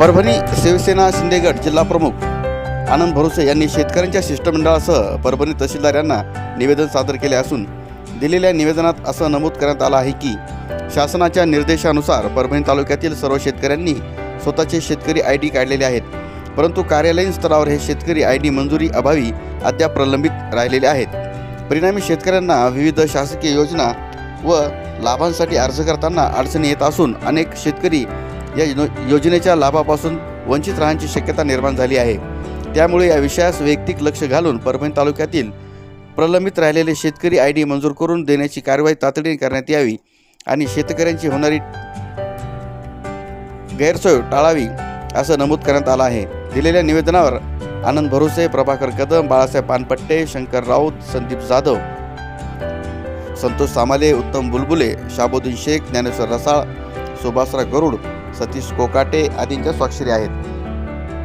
परभणी शिवसेना शिंदेगड जिल्हा प्रमुख आनंद भरोसे यांनी शेतकऱ्यांच्या शिष्टमंडळासह परभणी तहसीलदार यांना निवेदन सादर केले असून दिलेल्या निवेदनात असं नमूद करण्यात आलं आहे की शासनाच्या निर्देशानुसार परभणी तालुक्यातील सर्व शेतकऱ्यांनी स्वतःचे शेतकरी आय डी काढलेले आहेत. परंतु कार्यालयीन स्तरावर हे शेतकरी आय डी मंजुरी अभावी अद्याप प्रलंबित राहिलेले आहेत. परिणामी शेतकऱ्यांना विविध शासकीय योजना व लाभांसाठी अर्ज करताना अडचणी येत असून अनेक शेतकरी या योजनेच्या लाभापासून वंचित राहण्याची शक्यता निर्माण झाली आहे. त्यामुळे या विषयास वैयक्तिक लक्ष घालून परभणी तालुक्यातील प्रलंबित राहिलेले शेतकरी आय डी मंजूर करून देण्याची कारवाई तातडीने करण्यात यावी आणि शेतकऱ्यांची होणारी गैरसोय टाळावी असं नमूद करण्यात आलं आहे. दिलेल्या निवेदनावर आनंद भरोसे प्रभाकर कदम बाळासाहेब पानपट्टे शंकर राऊत संदीप जाधव संतोष सामाले उत्तम बुलबुले शाबुद्दीन शेख ज्ञानेश्वर रसाळ सुभाषराव गरुड सतीश कोकाटे आदींच्या स्वाक्षरी आहेत.